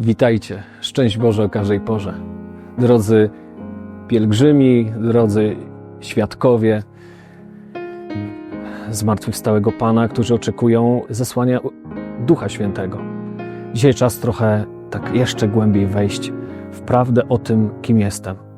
Witajcie, szczęść Boże o każdej porze. Drodzy pielgrzymi, drodzy świadkowie zmartwychwstałego Pana, którzy oczekują zesłania Ducha Świętego. Dzisiaj czas trochę tak jeszcze głębiej wejść w prawdę o tym, kim jestem.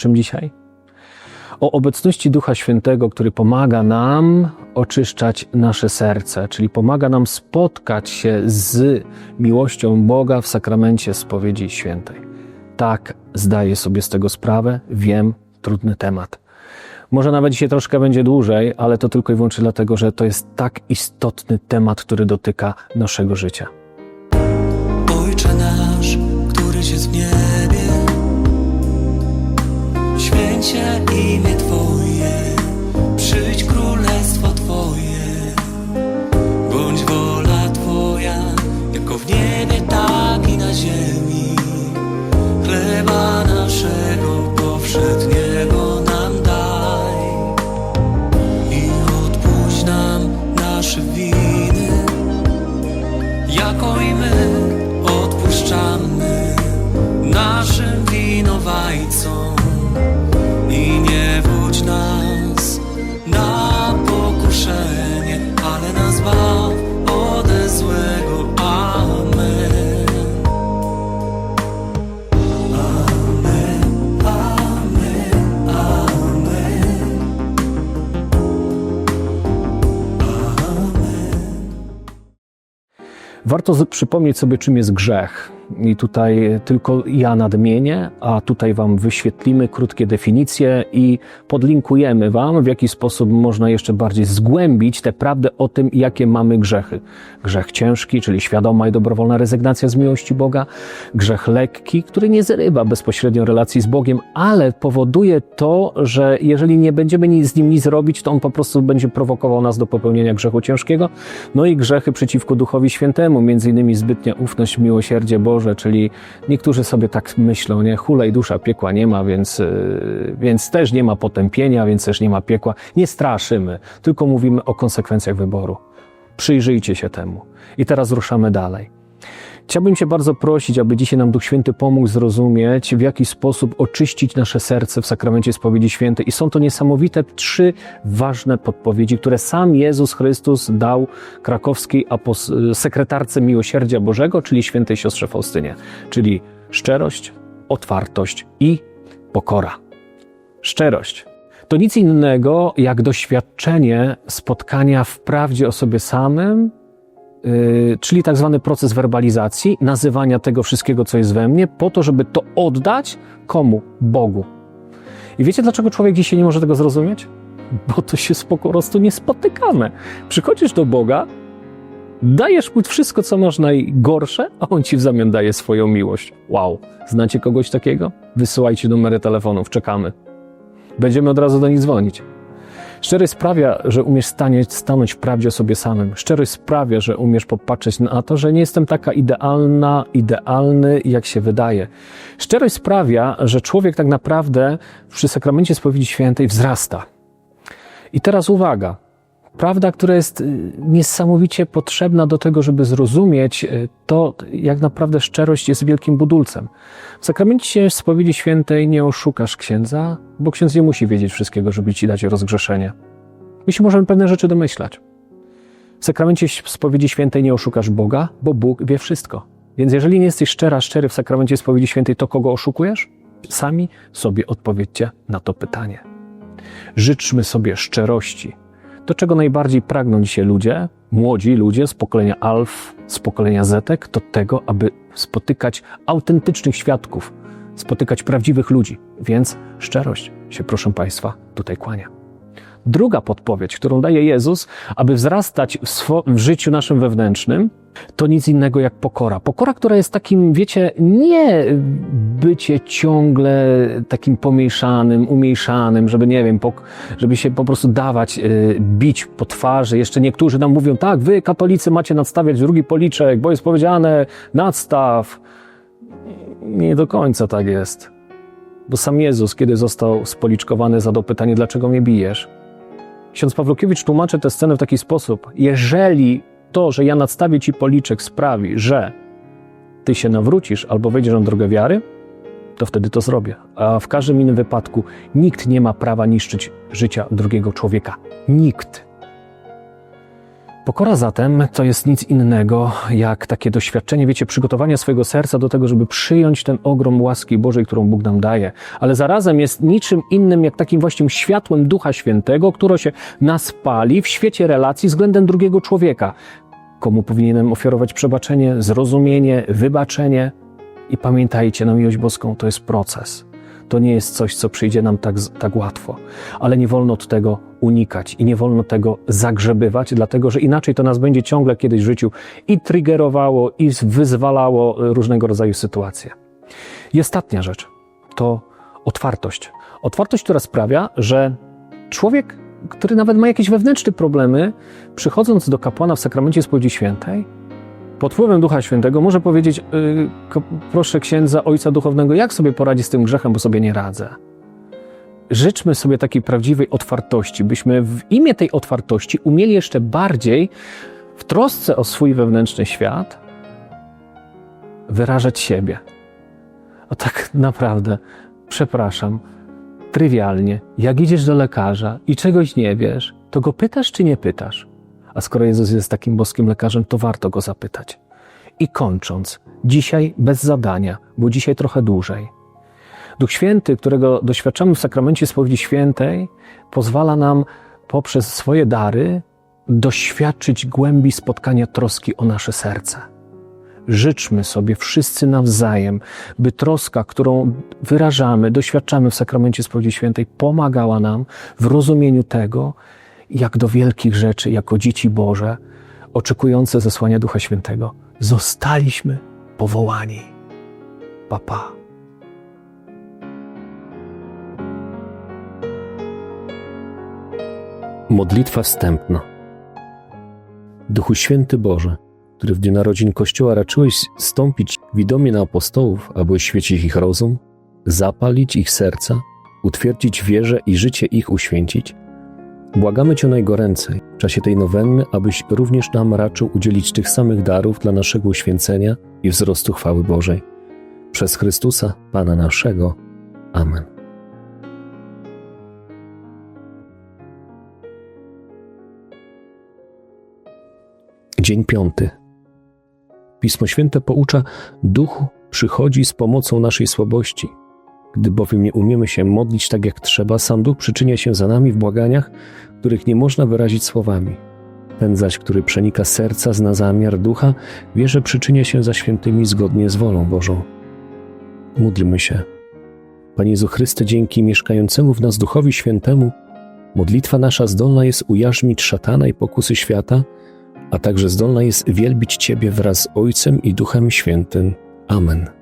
Czym dzisiaj? O obecności Ducha Świętego, który pomaga nam oczyszczać nasze serce, czyli pomaga nam spotkać się z miłością Boga w sakramencie spowiedzi świętej. Tak, zdaję sobie z tego sprawę, wiem, trudny temat. Może nawet dzisiaj troszkę będzie dłużej, ale to tylko i wyłącznie dlatego, że to jest tak istotny temat, który dotyka naszego życia. Ojcze nasz, któryś jest w niebie, święć się imię Twoje, przyjdź królestwo Twoje, bądź wola Twoja, jako w niebie, tak i na ziemi. Chleba naszego powszedniego nam daj. I odpuść nam nasze winy, jako i my odpuszczamy naszym winowajcom Warto przypomnieć sobie, czym jest grzech. I tutaj tylko ja nadmienię, a tutaj Wam wyświetlimy krótkie definicje i podlinkujemy Wam, w jaki sposób można jeszcze bardziej zgłębić tę prawdę o tym, jakie mamy grzechy. Grzech ciężki, czyli świadoma i dobrowolna rezygnacja z miłości Boga. Grzech lekki, który nie zrywa bezpośrednio relacji z Bogiem, ale powoduje to, że jeżeli nie będziemy z nim nic robić, to on po prostu będzie prowokował nas do popełnienia grzechu ciężkiego. No i grzechy przeciwko Duchowi Świętemu, między innymi zbytnia ufność, miłosierdzie Boże, czyli niektórzy sobie tak myślą, nie, hulej dusza, piekła nie ma, więc, yy, więc też nie ma potępienia, więc też nie ma piekła. Nie straszymy, tylko mówimy o konsekwencjach wyboru. Przyjrzyjcie się temu. I teraz ruszamy dalej. Chciałbym Cię bardzo prosić, aby dzisiaj nam Duch Święty pomógł zrozumieć, w jaki sposób oczyścić nasze serce w sakramencie spowiedzi świętej. I są to niesamowite trzy ważne podpowiedzi, które sam Jezus Chrystus dał krakowskiej sekretarce miłosierdzia Bożego, czyli świętej siostrze Faustynie, czyli szczerość, otwartość i pokora. Szczerość to nic innego jak doświadczenie spotkania w prawdzie o sobie samym czyli tak zwany proces werbalizacji, nazywania tego wszystkiego, co jest we mnie, po to, żeby to oddać komu? Bogu. I wiecie, dlaczego człowiek dzisiaj nie może tego zrozumieć? Bo to się po prostu nie spotykamy. Przychodzisz do Boga, dajesz mu wszystko, co masz najgorsze, a on ci w zamian daje swoją miłość. Wow. Znacie kogoś takiego? Wysyłajcie numery telefonów, czekamy. Będziemy od razu do nich dzwonić. Szczerość sprawia, że umiesz stanie, stanąć w prawdzie o sobie samym. Szczerość sprawia, że umiesz popatrzeć na to, że nie jestem taka idealna, idealny, jak się wydaje. Szczerość sprawia, że człowiek tak naprawdę przy sakramencie spowiedzi świętej wzrasta. I teraz uwaga. Prawda, która jest y, niesamowicie potrzebna do tego, żeby zrozumieć y, to, jak naprawdę szczerość jest wielkim budulcem. W sakramencie spowiedzi świętej nie oszukasz księdza, bo ksiądz nie musi wiedzieć wszystkiego, żeby ci dać rozgrzeszenie. My się możemy pewne rzeczy domyślać. W sakramencie spowiedzi świętej nie oszukasz Boga, bo Bóg wie wszystko. Więc jeżeli nie jesteś szczera, szczery w sakramencie spowiedzi świętej, to kogo oszukujesz? Sami sobie odpowiedzcie na to pytanie. Życzmy sobie szczerości. To, czego najbardziej pragną dzisiaj ludzie, młodzi ludzie z pokolenia Alf, z pokolenia Zetek, to tego, aby spotykać autentycznych świadków, spotykać prawdziwych ludzi. Więc szczerość się, proszę Państwa, tutaj kłania. Druga podpowiedź, którą daje Jezus, aby wzrastać w, swo- w życiu naszym wewnętrznym, to nic innego jak pokora. Pokora, która jest takim, wiecie, nie bycie ciągle takim pomniejszanym, umniejszanym, żeby, nie wiem, pok- żeby się po prostu dawać, y, bić po twarzy. Jeszcze niektórzy nam mówią, tak, wy katolicy macie nadstawiać drugi policzek, bo jest powiedziane, nadstaw. Nie do końca tak jest. Bo sam Jezus, kiedy został spoliczkowany, zadał pytanie, dlaczego mnie bijesz? Ksiądz Pawlukiewicz tłumaczy tę scenę w taki sposób. Jeżeli to, że ja nadstawię ci policzek sprawi, że ty się nawrócisz albo wejdziesz na drogę wiary, to wtedy to zrobię. A w każdym innym wypadku nikt nie ma prawa niszczyć życia drugiego człowieka. Nikt. Pokora zatem to jest nic innego jak takie doświadczenie, wiecie, przygotowania swojego serca do tego, żeby przyjąć ten ogrom łaski Bożej, którą Bóg nam daje. Ale zarazem jest niczym innym jak takim właśnie światłem Ducha Świętego, które się nas pali w świecie relacji względem drugiego człowieka. Komu powinienem ofiarować przebaczenie, zrozumienie, wybaczenie. I pamiętajcie, na miłość boską to jest proces. To nie jest coś, co przyjdzie nam tak, tak łatwo, ale nie wolno od tego unikać i nie wolno tego zagrzebywać, dlatego że inaczej to nas będzie ciągle kiedyś w życiu i triggerowało, i wyzwalało różnego rodzaju sytuacje. I ostatnia rzecz to otwartość. Otwartość, która sprawia, że człowiek, który nawet ma jakieś wewnętrzne problemy, przychodząc do kapłana w sakramencie spowiedzi świętej, pod wpływem Ducha Świętego może powiedzieć: yy, Proszę księdza, ojca duchownego, jak sobie poradzić z tym grzechem, bo sobie nie radzę. Życzmy sobie takiej prawdziwej otwartości, byśmy w imię tej otwartości umieli jeszcze bardziej w trosce o swój wewnętrzny świat wyrażać siebie. A tak naprawdę, przepraszam, trywialnie, jak idziesz do lekarza i czegoś nie wiesz, to go pytasz czy nie pytasz? A skoro Jezus jest takim boskim lekarzem, to warto go zapytać. I kończąc, dzisiaj bez zadania, bo dzisiaj trochę dłużej. Duch Święty, którego doświadczamy w sakramencie spowiedzi świętej, pozwala nam poprzez swoje dary doświadczyć głębi spotkania troski o nasze serce. Życzmy sobie wszyscy nawzajem, by troska, którą wyrażamy, doświadczamy w sakramencie spowiedzi świętej, pomagała nam w rozumieniu tego, jak do wielkich rzeczy, jako dzieci Boże, oczekujące zesłania Ducha Świętego, zostaliśmy powołani. Papa. Pa. Modlitwa wstępna. Duchu Święty Boże, który w dniu narodzin Kościoła raczyłeś stąpić widomie na apostołów, aby oświecić ich rozum, zapalić ich serca, utwierdzić wierze i życie ich uświęcić, błagamy Cię najgoręcej w czasie tej nowenny, abyś również nam raczył udzielić tych samych darów dla naszego uświęcenia i wzrostu chwały Bożej. Przez Chrystusa, Pana naszego. Amen. Dzień piąty. Pismo Święte poucza: Duch przychodzi z pomocą naszej słabości. Gdy bowiem nie umiemy się modlić tak jak trzeba, sam Duch przyczynia się za nami w błaganiach, których nie można wyrazić słowami. Ten zaś, który przenika serca, zna zamiar ducha, wie, że przyczynia się za świętymi zgodnie z wolą Bożą. Módlmy się. Panie Jezu Chryste, dzięki mieszkającemu w nas Duchowi Świętemu, modlitwa nasza zdolna jest ujarzmić szatana i pokusy świata, a także zdolna jest wielbić Ciebie wraz z Ojcem i Duchem Świętym. Amen.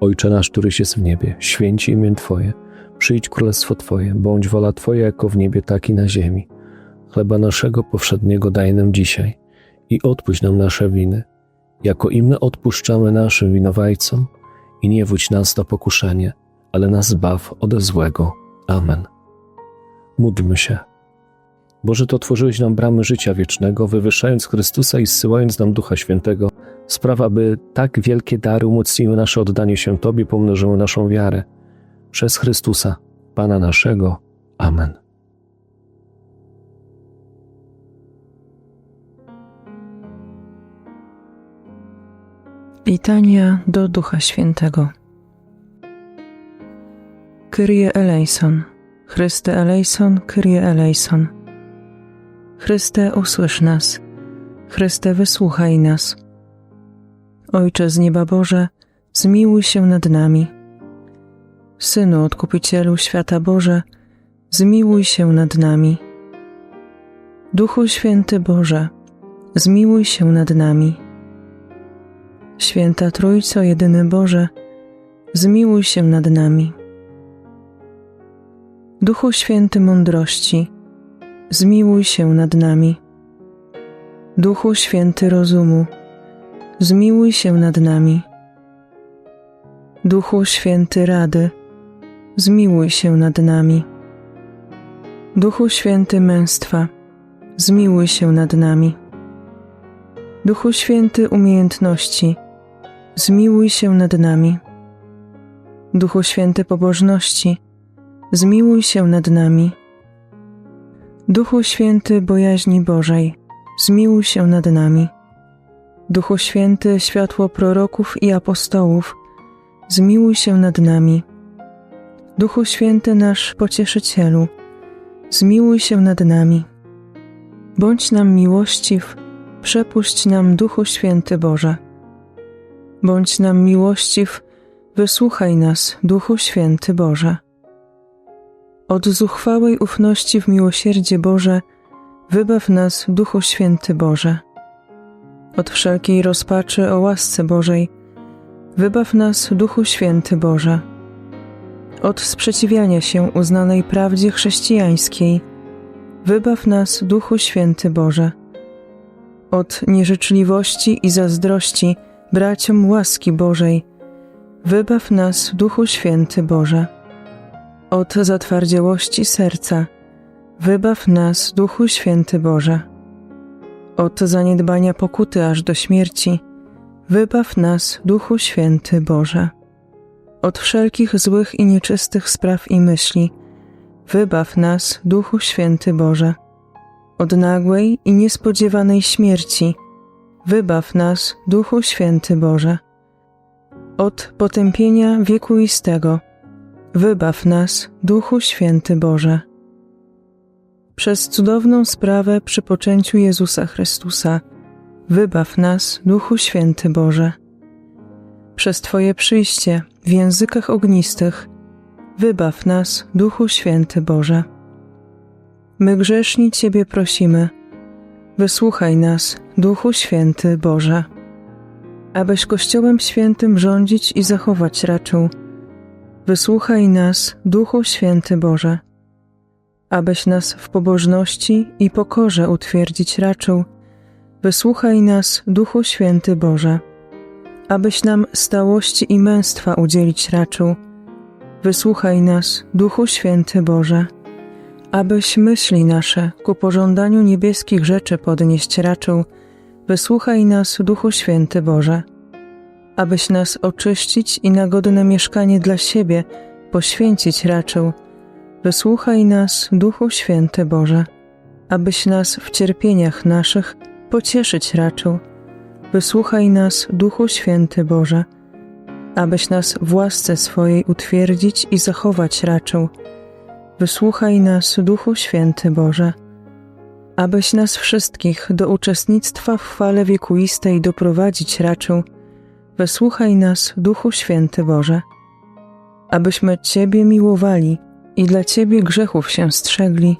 Ojcze nasz, któryś jest w niebie, święci imię Twoje, przyjdź królestwo Twoje, bądź wola Twoja jako w niebie, tak i na ziemi. Chleba naszego powszedniego daj nam dzisiaj i odpuść nam nasze winy, jako i my odpuszczamy naszym winowajcom i nie wódź nas do pokuszenia, ale nas zbaw ode złego. Amen. Módlmy się. Boże, to otworzyłeś nam bramy życia wiecznego, wywyższając Chrystusa i zsyłając nam Ducha Świętego. Sprawa, aby tak wielkie dary umocniły nasze oddanie się Tobie, pomnożyły naszą wiarę. Przez Chrystusa, Pana naszego. Amen. Litania do Ducha Świętego. Kyrie eleison, Chryste eleison, Kyrie eleison. Chryste, usłysz nas. Chryste, wysłuchaj nas. Ojcze z nieba Boże, zmiłuj się nad nami. Synu Odkupicielu świata Boże, zmiłuj się nad nami. Duchu Święty Boże, zmiłuj się nad nami. Święta Trójco, jedyny Boże, zmiłuj się nad nami. Duchu Święty Mądrości, zmiłuj się nad nami. Duchu Święty Rozumu, zmiłuj się nad nami. Duchu Święty Rady, zmiłuj się nad nami. Duchu Święty Męstwa, zmiłuj się nad nami. Duchu Święty Umiejętności, zmiłuj się nad nami. Duchu Święty Pobożności, zmiłuj się nad nami. Duchu Święty Bojaźni Bożej, zmiłuj się nad nami. Duchu Święty Światło Proroków i Apostołów, zmiłuj się nad nami. Duchu Święty nasz Pocieszycielu, zmiłuj się nad nami. Bądź nam miłościw, przepuść nam Duchu Święty Boże. Bądź nam miłościw, wysłuchaj nas, Duchu Święty Boże. Od zuchwałej ufności w miłosierdzie Boże, wybaw nas, Duchu Święty Boże. Od wszelkiej rozpaczy o łasce Bożej, wybaw nas, Duchu Święty Boże. Od sprzeciwiania się uznanej prawdzie chrześcijańskiej, wybaw nas, Duchu Święty Boże. Od nieżyczliwości i zazdrości braciom łaski Bożej, wybaw nas, Duchu Święty Boże. Od zatwardziałości serca, wybaw nas, Duchu Święty Boże. Od zaniedbania pokuty aż do śmierci, wybaw nas, Duchu Święty Boże. Od wszelkich złych i nieczystych spraw i myśli, wybaw nas, Duchu Święty Boże. Od nagłej i niespodziewanej śmierci, wybaw nas, Duchu Święty Boże. Od potępienia wiekuistego, wybaw nas, Duchu Święty Boże. Przez cudowną sprawę przy poczęciu Jezusa Chrystusa, wybaw nas, Duchu Święty Boże. Przez Twoje przyjście w językach ognistych, wybaw nas, Duchu Święty Boże. My grzeszni Ciebie prosimy, wysłuchaj nas, Duchu Święty Boże. Abyś Kościołem Świętym rządzić i zachować raczył, wysłuchaj nas, Duchu Święty Boże. Abyś nas w pobożności i pokorze utwierdzić raczył, wysłuchaj nas, Duchu Święty Boże. Abyś nam stałości i męstwa udzielić raczył, wysłuchaj nas, Duchu Święty Boże. Abyś myśli nasze ku pożądaniu niebieskich rzeczy podnieść raczył, wysłuchaj nas, Duchu Święty Boże. Abyś nas oczyścić i na godne mieszkanie dla siebie poświęcić raczył, wysłuchaj nas, Duchu Święty Boże. Abyś nas w cierpieniach naszych pocieszyć raczył, wysłuchaj nas, Duchu Święty Boże. Abyś nas w łasce swojej utwierdzić i zachować raczył, wysłuchaj nas, Duchu Święty Boże. Abyś nas wszystkich do uczestnictwa w chwale wiekuistej doprowadzić raczył, wysłuchaj nas, Duchu Święty Boże. Abyśmy Ciebie miłowali i dla Ciebie grzechów się strzegli,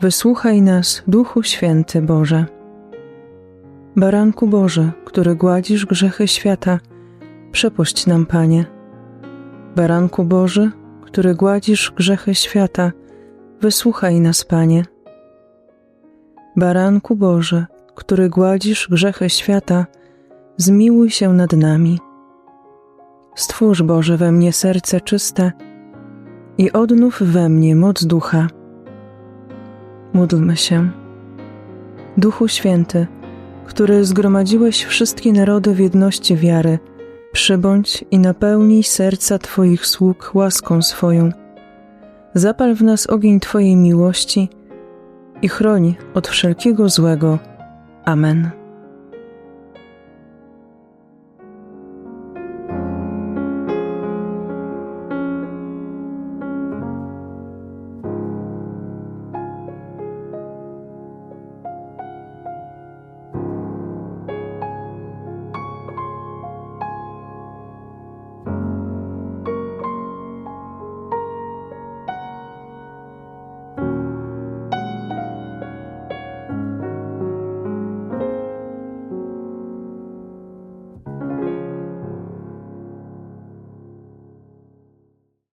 wysłuchaj nas, Duchu Święty Boże. Baranku Boże, który gładzisz grzechy świata, przepuść nam, Panie. Baranku Boży, który gładzisz grzechy świata, wysłuchaj nas, Panie. Baranku Boże, który gładzisz grzechy świata, zmiłuj się nad nami. Stwórz, Boże, we mnie serce czyste i odnów we mnie moc ducha. Módlmy się. Duchu Święty, który zgromadziłeś wszystkie narody w jedności wiary, przybądź i napełnij serca Twoich sług łaską swoją. Zapal w nas ogień Twojej miłości i chroń od wszelkiego złego. Amen.